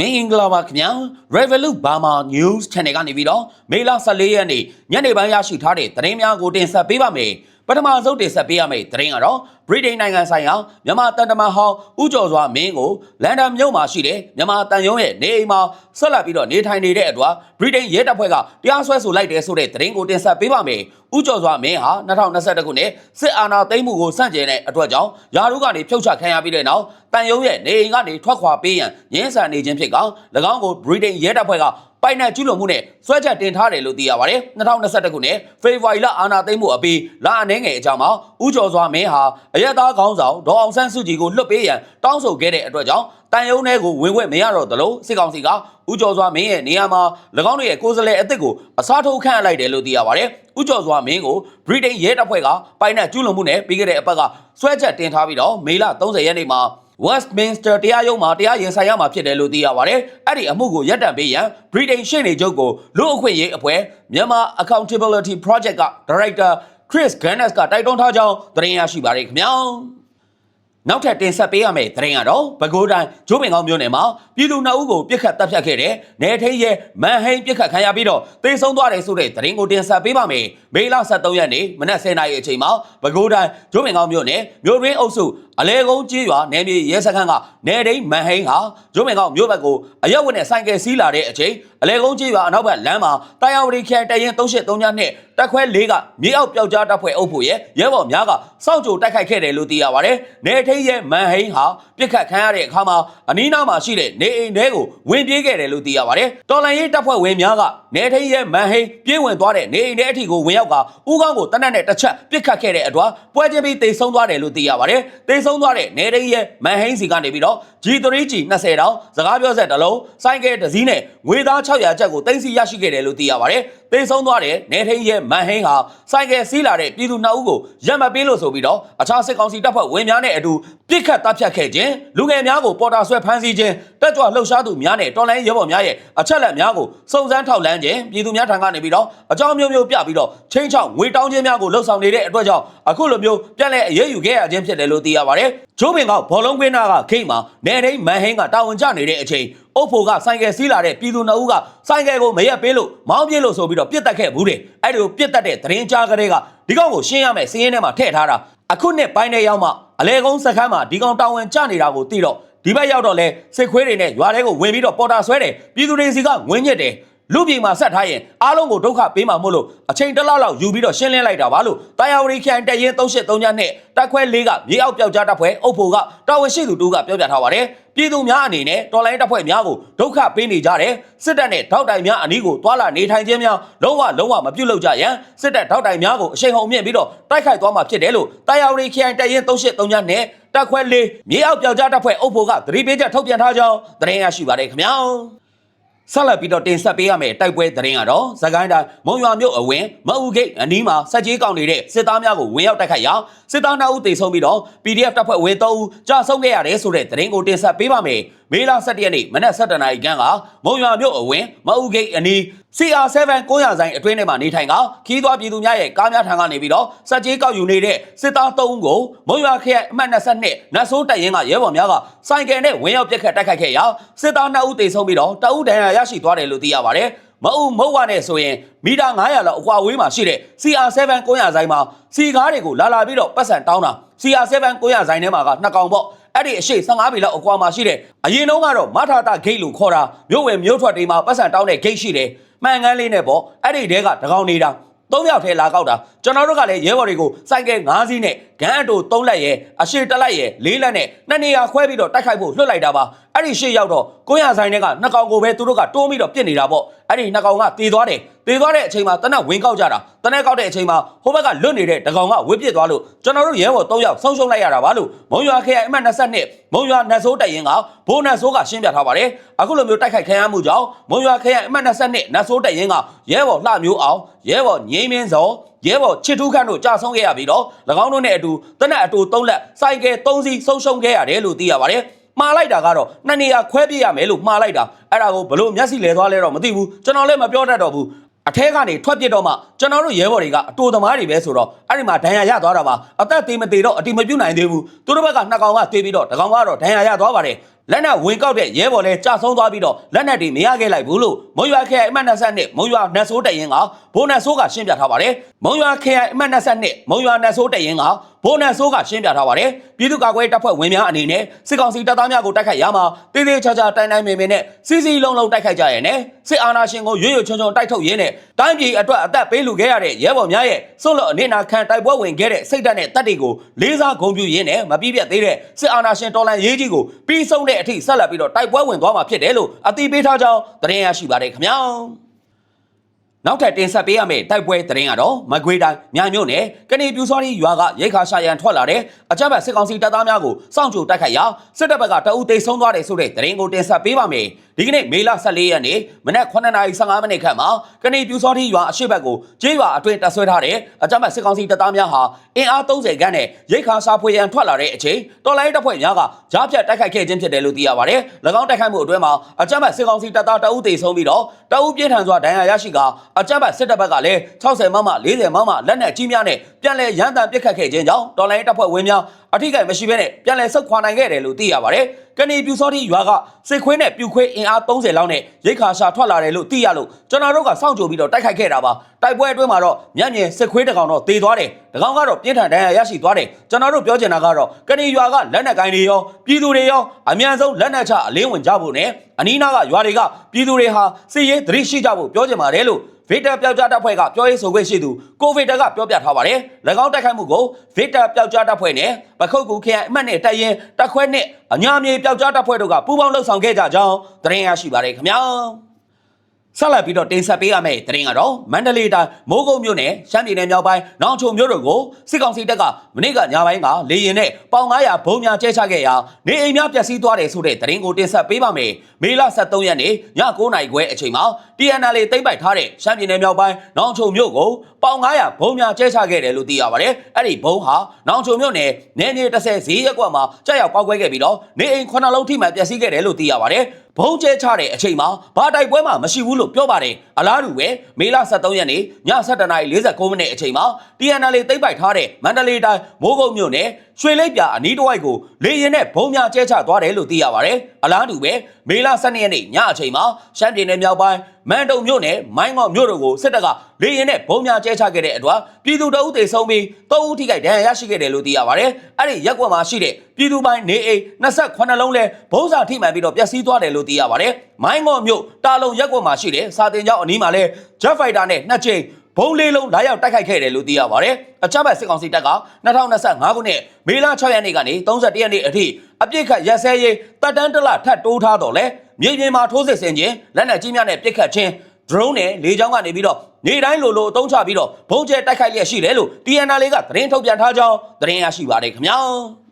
မင်္ဂလာပါခင်ဗျာ Revolut Burma News Channel ကနေပြီးတော့မေလ14ရက်နေ့ညနေပိုင်းရရှိထားတဲ့သတင်းများကိုတင်ဆက်ပေးပါမယ် ပထမဆုံးတင်ဆက်ပေးရမယ့်သတင်းကတော့ဗြိတိန်နိုင်ငံဆိုင်ရာမြန်မာတန်တမန်ဟောင်းဦးကျော်စွာမင်းကိုလန်ဒန်မြို့မှာရှိတဲ့မြန်မာတန်ယုံရဲ့နေအိမ်မှာဆက်လက်ပြီးတော့နေထိုင်နေတဲ့အတွက်ဗြိတိန်ရဲတပ်ဖွဲ့ကတရားစွဲဆိုလိုက်တယ်ဆိုတဲ့သတင်းကိုတင်ဆက်ပေးပါမယ်ဦးကျော်စွာမင်းဟာ2021ခုနှစ်စစ်အာဏာသိမ်းမှုကိုစန့်ကျင်တဲ့အတွက်ကြောင့်ယာရုကနေဖြုတ်ချခံရပြီးတဲ့နောက်တန်ယုံရဲ့နေအိမ်ကနေထွက်ခွာပေးရန်ရင်းဆန်နေခြင်းဖြစ်ကောင်၎င်းကိုဗြိတိန်ရဲတပ်ဖွဲ့က ပိုင်နယ်ကျူးလွန်မှုနဲ့စွဲချက်တင်ထားတယ်လို့သိရပါတယ်2021ခုနှစ်ဖေဖော်ဝါရီလအာဏာသိမ်းမှုအပြီးလအနှဲငယ်အကြောင်းမှာဦးကျော်စွာမင်းဟာအရက်သားခေါင်းဆောင်ဒေါ်အောင်ဆန်းစုကြည်ကိုလွတ်ပေးရန်တောင်းဆိုခဲ့တဲ့အတွက်ကြောင့်တန်ယုံထဲကိုဝင်ခွင့်မရတော့သလိုစစ်ကောင်စီကဦးကျော်စွာမင်းရဲ့နေရာမှာ၎င်းတို့ရဲ့ကိုယ်စားလှယ်အသစ်ကိုအစားထိုးခန့်အပ်လိုက်တယ်လို့သိရပါတယ်ဦးကျော်စွာမင်းကိုဗြိတိန်ရဲတပ်ဖွဲ့ကပိုင်နယ်ကျူးလွန်မှုနဲ့ပြီးခဲ့တဲ့အပတ်ကစွဲချက်တင်ထားပြီးတော့မေလ30ရက်နေ့မှာ Westminster တရားရုံးမှာတရားရင်ဆိုင်ရမှာဖြစ်တယ်လို့သိရပါတယ်။အဲ့ဒီအမှုကိုရပ်တန့်ပေးရန် Britain ရှေ့နေချုပ်ကိုလူအခွင့်ရေးအဖွဲ့မြန်မာ Accountability Project က Director Chris Gannes ကတိုက်တွန်းထားကြောင်းသတင်းရရှိပါတယ်ခင်ဗျာ။နောက်ထပ်တင်ဆက်ပေးရမယ့်သတင်းကတော့ပဲခူးတိုင်းဂျိုးပင်ကောင်းမြို့နယ်မှာပြည်သူနှစ်ဦးကိုပြစ်ခတ်တပ်ဖြတ်ခဲ့တဲ့နေထိန်ရဲ့မန်ဟိန်ပြစ်ခတ်ခံရပြီးတော့တေဆုံးသွားတယ်ဆိုတဲ့သတင်းကိုတင်ဆက်ပေးပါမယ်။မေလ23ရက်နေ့မနက်10:00နာရီအချိန်မှာပဲခူးတိုင်းဂျိုးပင်ကောင်းမြို့နယ်မြို့ရင်းအုပ်စု အလဲကုန်းကြီးရွာနယ်မြေရဲစခန်းကနေထိန်မန်ဟိန်ဟာဂျိုးပင်ကောင်းမြို့ဘက်ကိုအရက်ဝတ်နဲ့ဆိုင်ကယ်စီးလာတဲ့အချိန်အလဲကုန်းကြီးရွာအနောက်ဘက်လမ်းမှာတာယာဝတီခရိုင်တရင်383နဲ့တက်ခွဲ၄ကမြေအောက်ပျောက်ကြားတပ်ဖွဲ့အုပ်ဖို့ရဲ့ရဲဘော်များကစောင့်ကြိုတိုက်ခိုက်ခဲ့တယ်လို့သိရပါတယ်။နေထိန်ရဲ့မန်ဟိန်ဟာပြစ်ခတ်ခံရတဲ့အခါမှာအနီးနားမှာရှိတဲ့နေအိမ်ထဲကိုဝင်ပြေးခဲ့တယ်လို့သိရပါတယ်။တော်လန်ရေးတပ်ဖွဲ့ဝင်များကနေထိန်ရဲ့မန်ဟိန်ပြေးဝင်သွားတဲ့နေအိမ်ထဲအထိကိုဝင်ရောက်ကဦးကောင်းကိုတနက်နဲ့တစ်ချက်ပြစ်ခတ်ခဲ့တဲ့အတွက်ပွဲချင်းပြီးတေဆုံးသွားတယ်လို့သိရပါတယ်။တေဆုံးသွားတဲ့နေထိန်ရဲ့မန်ဟိန်စီကနေပြီးတော့ G3G 20တောင်စကားပြောဆက်တစ်လုံးစိုင်းကဲတစ်စီးနဲ့ငွေသား600ကျပ်ကိုတင်စီရရှိခဲ့တယ်လို့သိရပါတယ်။တေဆုံးသွားတဲ့နေထိန်ရဲ့မန်ဟိန်ဟာစိုင်းကဲစီးလာတဲ့ပြည်သူနှစ်ဦးကိုရက်မပေးလို့ဆိုပြီးတော့အခြားစစ်ကောင်စီတပ်ဖွဲ့ဝင်များနဲ့အတူပြစ်ခတ်တပ်ဖြတ်ခဲ့ခြင်းလူငယ်များကိုပေါ်တာဆွဲဖမ်းဆီးခြင်းတက်ကြွလှုပ်ရှားသူများနဲ့တော်လိုင်းရဲဘော်များရဲ့အချက်လက်များကိုစုံစမ်းထောက်လှမ်းခြင်းပြည်သူများထံကနေပြီးတော့အကြောင်းမျိုးမျိုးပြပြီးတော့ချင်းချောင်းငွေတောင်းခြင်းများကိုလှုပ်ဆောင်နေတဲ့အတွက်ကြောင့်အခုလိုမျိုးပြန်လည်အရေးယူခဲ့ရခြင်းဖြစ်တယ်လို့သိရပါတယ်။ဂျိုးပင်ကဘောလုံးကွင်းသားကခိတ်မှာနေထိန်မန်ဟင်းကတာဝန်ကျနေတဲ့အချိန်အုပ်ဖို့ကဆိုင်ကယ်စီးလာတဲ့ပြည်သူနှစ်ဦးကဆိုင်ကယ်ကိုမရက်ပေးလို့မောင်းပြေးလို့ဆိုပြီးတော့ပြစ်တက်ခဲ့ဘူးတဲ့အဲ့ဒီလိုပြစ်တက်တဲ့သတင်းကြားကလေးကဒီကောင်ကိုရှင်းရမယ်စီးရင်ထဲမှာထည့်ထားတာအခုနှစ်ပိုင်းတဲ့ရောက်မှအလဲကုန်းစခန်းမှာဒီကောင်တာဝန်ကျနေတာကိုသိတော့ဒီဘက်ရောက်တော့လဲစစ်ခွေးတွေနဲ့ရွာထဲကိုဝင်ပြီးတော့ပေါ်တာဆွဲတယ်ပြည်သူတွေစီကငွင်းညစ်တယ် လူပြည်မှာဆက်ထားရင်အားလုံးကိုဒုက္ခပေးမှာမို့လို့အချိန်တစ်လောက်လောက်ယူပြီးတော့ရှင်းလင်းလိုက်တာပါလို့တာယာဝတီခရိုင်တရင်383ညနဲ့တက်ခွဲ၄ကမြေအောက်ပျောက်ကြားတပ်ဖွဲ့အုပ်ဖို့ကတာဝန်ရှိသူတူကပြောပြထားပါတယ်ပြည်သူများအနေနဲ့တော်လိုင်းတပ်ဖွဲ့များကိုဒုက္ခပေးနေကြတယ်စစ်တပ်နဲ့ထောက်တိုင်များအနီးကိုတွာလာနေထိုင်ခြင်းများလုံးဝလုံးဝမပြုတ်လောက်ကြရန်စစ်တပ်ထောက်တိုင်များကိုအရှိန်ဟုန်မြင့်ပြီးတော့တိုက်ခိုက်သွားမှာဖြစ်တယ်လို့တာယာဝတီခရိုင်တရင်383ညနဲ့တက်ခွဲ၄မြေအောက်ပျောက်ကြားတပ်ဖွဲ့အုပ်ဖို့ကသတိပေးချက်ထုတ်ပြန်ထားကြောင်းသတင်းရရှိပါတယ်ခင်ဗျာ ဆက်လက်ပြီးတော့တင်ဆက်ပေးရမယ့်တိုက်ပွဲသတင်းကတော့သခိုင်းတိုင်းမုံရွာမြို့အဝင်မအူဂိတ်အနီးမှာစက်ကြီးကောင်းနေတဲ့စစ်သားများကိုဝင်ရောက်တိုက်ခိုက်ရာစစ်သား2ဦးတေဆုံးပြီးတော့ PDF တပ်ဖွဲ့ဝင်3ဦးကြာဆုံးခဲ့ရတယ်ဆိုတဲ့သတင်းကိုတင်ဆက်ပေးပါမယ်။မေလ17ရက်နေ့မနက်7:00နာရီခန့်ကမုံရွာမြို့အဝင်မအူဂိတ်အနီး CR7 900ဆိုင်အတွင်းထဲမှာနေထိုင်ကခီးသွွားပြည်သူများရဲ့ကားများထံကနေပြီးတော့စက်ကြီးကောက်ယူနေတဲ့စစ်သား3ဦးကိုမုံရွာခရိုင်အမှတ်22နတ်ဆိုးတပ်ရင်းကရဲဘော်များကစိုင်ကယ်နဲ့ဝင်ရောက်ပစ်ခတ်တိုက်ခိုက်ခဲ့ရာစစ်သား2ဦးတေဆုံးပြီးတော့တအုပ်ဒဏ်ရာရရှိသွားတယ်လို့သိရပါတယ်။မအုပ်မုတ်ဝနဲ့ဆိုရင်မီတာ900လောက်အကွာအဝေးမှာရှိတဲ့ CR7 900ဆိုင်မှာစီကားတွေကိုလာလာပြီးတော့ပတ်စံတောင်းတာ CR7 900ဆိုင်ထဲမှာကနှစ်ကောင်ပေါ့ အဲ့ဒီအရှိ15ပြီလောက်အကွာမှာရှိတဲ့အရင်တုန်းကတော့မထာတာဂိတ်လို့ခေါ်တာမြို့ဝင်မြို့ထွက်တွေမှာပတ်စံတောင်းတဲ့ဂိတ်ရှိတယ်မှန်ကန်းလေးနဲ့ပေါ့အဲ့ဒီတဲကတကောင်နေတာသုံးယောက်ထဲလာကောက်တာကျွန်တော်တို့ကလည်းရဲဘော်တွေကိုစိုက်ကဲ9စီးနဲ့ဂန်းအတူ3လက်ရဲ့အရှိတစ်လက်ရဲ့4လက်နဲ့နှစ်နေရာခွဲပြီးတော့တိုက်ခိုက်ဖို့လွှတ်လိုက်တာပါအဲ့ဒီရှေ့ရောက်တော့ကိုရဆိုင်တွေကနှစ်ကောင်ကိုပဲသူတို့ကတိုးပြီးတော့ပြစ်နေတာပေါ့အဲ့ဒီနှစ်ကောင်ကတေသွားတယ် တေသွားတဲ့အချိန်မှာတနက်ဝင်ကောက်ကြတာတနက်ကောက်တဲ့အချိန်မှာဟိုဘက်ကလွတ်နေတဲ့တကောင်ကဝစ်ပစ်သွားလို့ကျွန်တော်တို့ရဲဘော်3ယောက်ဆုံးရှုံးလိုက်ရတာပါလို့မုံရွာခရိုင်အမှတ်22မုံရွာနတ်ဆိုးတိုင်ရင်ကဘိုးနတ်ဆိုးကရှင်းပြထားပါတယ်အခုလိုမျိုးတိုက်ခိုက်ခံရမှုကြောင့်မုံရွာခရိုင်အမှတ်22နတ်ဆိုးတိုင်ရင်ကရဲဘော်လှမျိုးအောင်ရဲဘော်ငိမ့်မင်းစောရဲဘော်ချစ်ထူးခန့်တို့ကြာဆုံးခဲ့ရပြီးတော့၎င်းတို့နဲ့အတူတနက်အတူ3လက်စိုက်ကဲ3စီးဆုံးရှုံးခဲ့ရတယ်လို့သိရပါတယ်မှားလိုက်တာကတော့နှစ်နေရာခွဲပြရမယ်လို့မှားလိုက်တာအဲ့ဒါကိုဘလို့မျက်စိလဲသွားလဲတော့မသိဘူးကျွန်တော်လည်းမပြောတတ်တော့ဘူး အထဲကနေထွက်ပြစ်တော့မှကျွန်တော်တို့ရဲဘော်တွေကအတူသမားတွေပဲဆိုတော့အဲ့ဒီမှာဒဏ်ရာရသွားတာပါအသက်သေးမသေးတော့အတိမပြုတ်နိုင်သေးဘူးသူတို့ဘက်ကနှစ်ကောင်ကသေးပြီးတော့တကောင်ကတော့ဒဏ်ရာရသွားပါတယ် လက်နက်ဝင်ကောက်တဲ့ရဲဘော်လဲကြာဆုံးသွားပြီးတော့လက်နက်တွေမရခဲ့လိုက်ဘူးလို့မုံရွာခရိုင်အမှတ်22မုံရွာနတ်ဆိုးတရင်ကဘိုးနတ်ဆိုးကရှင်းပြထားပါတယ်မုံရွာခရိုင်အမှတ်22မုံရွာနတ်ဆိုးတရင်ကဘိုးနတ်ဆိုးကရှင်းပြထားပါတယ်ပြည်သူ့ကာကွယ်တပ်ဖွဲ့ဝင်များအနေနဲ့စစ်ကောင်စီတပ်သားများကိုတိုက်ခိုက်ရမှာတေးသေးချာချာတိုင်တိုင်မင်မင်နဲ့စီစီလုံးလုံးတိုက်ခိုက်ကြရတဲ့စစ်အာဏာရှင်ကိုရွရွချွန်ချွန်တိုက်ထုတ်ရင်းနဲ့တိုင်းပြည်အတွက်အသက်ပေးလူခဲ့ရတဲ့ရဲဘော်များရဲ့စွန့်လွတ်အနေနာခံတိုက်ပွဲဝင်ခဲ့တဲ့စိတ်ဓာတ်နဲ့တပ်တွေကိုလေးစားဂုဏ်ပြုရင်းနဲ့မပြည့်ပြတ်သေးတဲ့စစ်အာဏာရှင်တော်လှန်ရေးကြီးကိုပြီးဆုံးတဲ့အထိဆက်လက်ပြီးတော့တိုက်ပွဲဝင်သွားမှာဖြစ်တယ်လို့အသိပေးထားကြောင်းသတင်းရရှိပါတယ်ခင်ဗျာနောက်ထပ်တင်ဆက်ပေးရမယ့်တိုက်ပွဲသတင်းကတော့မကွေးတိုင်းမြိုင်မြို့နယ်ကနေပြူစောရီရွာကရိတ်ခါရှာရန်ထွက်လာတဲ့အကြမ်းဖက်စစ်ကောင်စီတပ်သားများကိုစောင့်ကြိုတိုက်ခိုက်ရာစစ်တပ်ဘက်ကတအူသိမ်းဆုံးသွားတယ်ဆိုတဲ့သတင်းကိုတင်ဆက်ပေးပါမယ် ဒီကနေ့မေလ14ရက်နေ့မနက်9:15မိနစ်ခန့်မှာကနေပြူစောရီရွာအရှိတ်ဘက်ကိုကျေးရွာအတွင်းတပ်ဆွဲထားတဲ့အကြမ်းဖက်စစ်ကောင်စီတပ်သားများဟာအင်အား30ခန်းနဲ့ရိတ်ခါရှာဖွေရန်ထွက်လာတဲ့အချိန်တော်လိုင်းတပ်ဖွဲ့များကကြားဖြတ်တိုက်ခိုက်ခဲ့ခြင်းဖြစ်တယ်လို့သိရပါတယ်၎င်းတိုက်ခိုက်မှုအတွင်းမှာအကြမ်းဖက်စစ်ကောင်စီတပ်သားတအူသိမ်းဆုံးပြီးတော့တအူပြင်းထန်စွာဒဏ်ရာရရှိကအကြမ်းဖက်စစ်တပ်ဘက်ကလည်း60မမ40မမလက်နက်ကြီးများနဲ့ပြန်လည်ရန်တမ်းပစ်ခတ်ခဲ့ခြင်းကြောင့်တော်လိုင်းတပ်ဖွဲ့ဝင်များအထိကိမရှိဘဲနဲ့ပြန်လည်ဆုတ်ခွာနိုင်ခဲ့တယ်လို့သိရပါတယ်။ ကနေပြူစောတိရွာကစစ်ခွေးနဲ့ပြူခွေးအင်အား30လောက်နဲ့ရိတ်ခါရှာထွက်လာတယ်လို့သိရလို့ကျွန်တော်တို့ကစောင့်ကြိုပြီးတော့တိုက်ခိုက်ခဲ့တာပါ။တိုက်ပွဲအတွင်းမှာတော့ညံ့ညင်စစ်ခွေးတကောင်တော့တေသွားတယ်။တကောင်ကတော့ပြင်းထန်ဒဏ်ရာရရှိသွားတယ်။ကျွန်တော်တို့ပြောချင်တာကတော့ကနေရွာကလက်နက်ကိုင်းတွေရောပြည်သူတွေရောအမြန်ဆုံးလက်နက်ချအလင်းဝင်ကြဖို့နဲ့အနီးနားကရွာတွေကပြည်သူတွေဟာစစ်ရေးသတိရှိကြဖို့ပြောချင်ပါတယ်လို့ ဗီတာပျောက်ကြားတပ်ဖွဲ့ကပြောရေးဆိုခွင့်ရှိသူကိုဗီတာကပြောပြထားပါတယ်။၎င်းတိုက်ခိုက်မှုကိုဗီတာပျောက်ကြားတပ်ဖွဲ့နဲ့ပခုတ်ကူခရိုင်အမှတ်နဲ့တပ်ရင်တပ်ခွဲနဲ့အညာမြေပျောက်ကြားတပ်ဖွဲ့တို့ကပူးပေါင်းလှုပ်ဆောင်ခဲ့ကြကြောင်းသတင်းရရှိပါတယ်ခင်ဗျာ။ ဆက်လက်ပြီးတော့တင်ဆက်ပေးရမယ့်သတင်းကတော့မန္တလေးတိုင်းမိုးကုတ်မြို့နယ်ရှမ်းပြည်နယ်မြောက်ပိုင်းနောင်ချုံမြို့တို့ကိုစစ်ကောင်စီတပ်ကမနေ့ကညပိုင်းကလေရင်နဲ့ပေါင်900ဘုံများကျဲချခဲ့ရာနေအိမ်များပျက်စီးသွားတယ်ဆိုတဲ့သတင်းကိုတင်ဆက်ပေးပါမယ်။မေလ23ရက်နေ့ည9:00နာရီခွဲအချိန်မှာ TNL သိမ့်ပိုက်ထားတဲ့ရှမ်းပြည်နယ်မြောက်ပိုင်းနောင်ချုံမြို့ကို ပေါင်900ဘုံများကျဲချခဲ့တယ်လို့သိရပါတယ်။အဲ့ဒီဘုံဟာနောင်ချုံမြို့နယ်နယ်မြေ30ဈေးရက်ကွက်မှာကြောက်ရောက်ပောက်ကွဲခဲ့ပြီးတော့နေအိမ်9လုံးထိမှန်ပျက်စီးခဲ့တယ်လို့သိရပါတယ်။ဘုံကျဲချတဲ့အချိန်မှာဘာတိုက်ပွဲမှမရှိဘူးလို့ပြောပါတယ်အလားတူပဲမေလ23ရက်နေ့ည7:49မိနစ်အချိန်မှာ TNL သိမ့်ပိုက်ထားတဲ့မန္တလေးတိုင်းမိုးကုတ်မြို့နယ်ရွှေလိပ်ပြအနီးတစ်ဝိုက်ကိုလေရင်နဲ့ဘုံများကျဲချသွားတယ်လို့သိရပါတယ်အလားတူပဲ မေလ12ရက်နေ့ညအချိန်မှာရှမ်းပြည်နယ်မြောက်ပိုင်းမန်တုံမြို့နယ်မိုင်းငေါမြို့တို့ကိုစစ်တပ်ကလေရင်နဲ့ဘုံများကျဲချခဲ့တဲ့အတွက်ပြည်သူတအုပ်တေဆုံးပြီး၃ဦးထိခိုက်ဒဏ်ရာရရှိခဲ့တယ်လို့သိရပါတယ်အဲ့ဒီရက်ကွက်မှာရှိတဲ့ပြည်သူပိုင်းနေအိမ်28လုံးလဲဘုံစာထိမှန်ပြီးတော့ပျက်စီးသွားတယ်လို့သိရပါတယ်မိုင်းငေါမြို့တာလုံရက်ကွက်မှာရှိတဲ့စာတင်ကျောင်းအနီးမှာလဲ Jet Fighter နဲ့နှစ်ချိန် ဘုံလေးလုံးလာရောက်တိုက်ခိုက်ခဲ့တယ်လို့သိရပါတယ်။အကြမ်းဖက်စစ်ကောင်စီတပ်က2025ခုနှစ်မေလ6ရက်နေ့ကနေ31ရက်နေ့အထိအပြစ်ခတ်ရက်စဲရေးတပ်တန်းတလထပ်တိုးထားတော့လဲမြေပြင်မှာထိုးစစ်ဆင်ခြင်းလက်နက်ကြီးများနဲ့ပစ်ခတ်ခြင်း drone နဲ့လေကြောင်းကနေပြီးတော့နေတိုင်းလိုလိုအသုံးချပြီးတော့ဘုံကျဲတိုက်ခိုက်လျက်ရှိတယ်လို့ TNL ကသတင်းထုတ်ပြန်ထားကြောင်းသတင်းရရှိပါတယ်ခင်ဗျာ။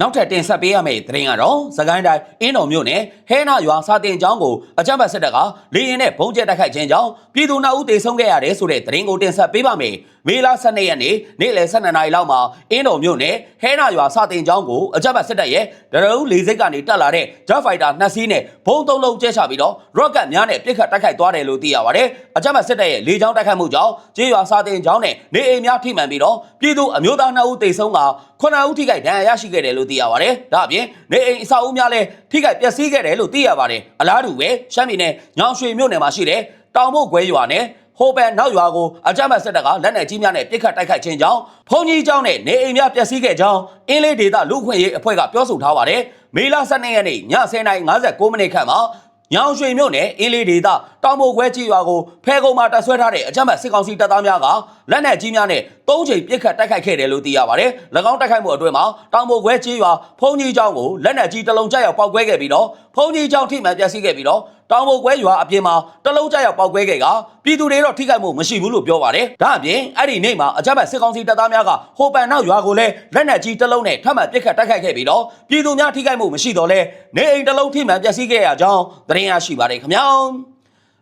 နောက်ထပ်တင်ဆက်ပေးရမယ့်သတင်းကတော့စကိုင်းတိုင်းအင်းတော်မြို့နယ်ဟဲနာရွာစာတင်ကျောင်းကိုအကြမ်းဖက်စစ်တပ်ကလေရင်နဲ့ဘုံကျဲတိုက်ခိုက်ခြင်းကြောင့်ပြည်သူနှအုပ်တေဆုံးခဲ့ရတယ်ဆိုတဲ့သတင်းကိုတင်ဆက်ပေးပါမယ်။မေလ12ရက်နေ့နေ့လယ်12နာရီလောက်မှာအင်းတော်မြို့နယ်ဟဲနာရွာစာတင်ကျောင်းကိုအကြမ်းဖက်စစ်တပ်ရဲ့ဒရုန်းလေစိတ်ကနေတက်လာတဲ့ Jet Fighter နှစ်စီးနဲ့ဘုံသုံးလုံးကျဲချပြီးတော့ rocket များနဲ့ပစ်ခတ်တိုက်ခိုက်သွားတယ်လို့သိရပါတယ်။အကြမ်းဖက်စစ်တပ်ရဲ့လေကြောင်းတိုက်ခိုက်မှုကြောင့်ကျေးရွာစာတင်ကျောင်းနဲ့နေအိမ်များထိမှန်ပြီးတော့ပြည်သူအမျိုးသား2ဦးတေဆုံးက9ဦးထိခိုက်ဒဏ်ရာရရှိခဲ့တယ်လို့သိရပါတယ်။ဒါအပြင်နေအိမ်အဆောက်အဦများလည်းထိခိုက်ပျက်စီးခဲ့တယ်လို့သိရပါတယ်။အလားတူပဲရှမ်းပြည်နယ်ညောင်ရွှေမြို့နယ်မှာရှိတဲ့တောင်မုတ်ခွဲရွာနဲ့ ဟိုပန်နောက်ရွာကိုအကြမ်းဖက်စစ်တပ်ကလက်နက်ကြီးများနဲ့ပစ်ခတ်တိုက်ခိုက်ခြင်းကြောင့်ဖုန်ကြီးကျောင်းနဲ့နေအိမ်များပျက်စီးခဲ့ကြောင်းအင်းလေးဒေသလူခွင့်ရေးအဖွဲ့ကပြောဆိုထားပါတယ်။မေလ12ရက်နေ့ည10:59မိနစ်ခန့်မှာညောင်ရွှေမြို့နယ်အင်းလေးဒေသတောင်ပိုခွဲကြီးရွာကိုဖဲကုံမှာတပ်ဆွဲထားတဲ့အကြမ်းဖက်စစ်ကောင်စီတပ်သားများကလက်နက်ကြီးများနဲ့ သုံးချိန်ပစ်ခတ်တိုက်ခိုက်ခဲ့တယ်လို့သိရပါတယ်။၎င်းတိုက်ခိုက်မှုအတွင်းမှာတောင်ပိုခွဲကြီးရွာဖုန်ကြီးကျောင်းကိုလက်နက်ကြီးတစ်လုံးကျရောက်ပောက်ကွဲခဲ့ပြီးတော့ဖုန်ကြီးကျောင်းထိမှန်ပျက်စီးခဲ့ပြီးတော့တောင်ပိုခွဲရွာအပြင်မှာတစ်လုံးကျရောက်ပောက်ကွဲခဲ့ကပြည်သူတွေတော့ထိခိုက်မှုမရှိဘူးလို့ပြောပါတယ်။ဒါအပြင်အဲ့ဒီနေ့မှာအကြမ်းဖက်စစ်ကောင်စီတပ်သားများကဟိုပန်နောက်ရွာကိုလည်းလက်နက်ကြီးတစ်လုံးနဲ့ထပ်မံပစ်ခတ်တိုက်ခိုက်ခဲ့ပြီးတော့ပြည်သူများထိခိုက်မှုမရှိတော့လဲနေအိမ်တစ်လုံးထိမှန်ပျက်စီးခဲ့ရကြောင်းသတင်းရရှိပါတယ်ခင်ဗျာ။